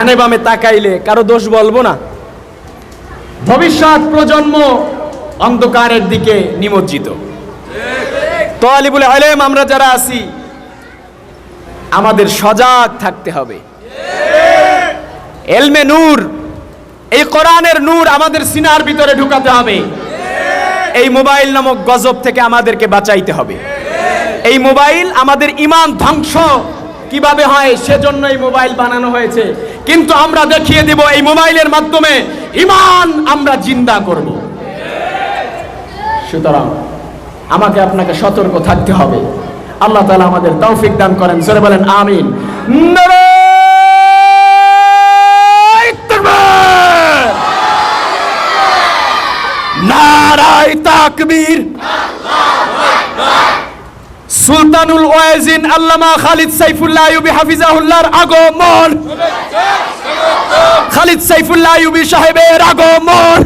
ডানে বামে তাকাইলে কারও দোষ বলব না। ভবিষ্যৎ প্রজন্ম অন্ধকারের দিকে নিমজ্জিত। তো আলিবুল আলেম, আমরা যারা আছি, আমাদের সজাগ থাকতে হবে। এলমে নূর, এই কোরআনের নূর আমাদের সিনার ভিতরে ঢুকাতে হবে। এই মোবাইল নামক গজব থেকে আমাদেরকে বাঁচাইতে হবে। এই মোবাইল আমাদের ইমান ধ্বংস কীভাবে হয়? সেজন্য এই মোবাইল বানানো হয়েছে। কিন্তু আমরা দেখিয়ে দিব এই মোবাইলের মাধ্যমে ইমান আমরা জিন্দা করব। সুতরাং আমাকে আপনাকে সতর্ক থাকতে হবে। আল্লাহ তাআলা আমাদের তৌফিক দান করেন। জোরে বলেন, আমিন। নারায় তাকবীর! সুলতানুল ওয়াজিন আল্লামা খালিদ সাইফুল্লাহ ইউবি হাফিজাহুল্লাহর আগমন। খালিদ সাইফুল্লাহ ইউবি সাহেবের আগমন।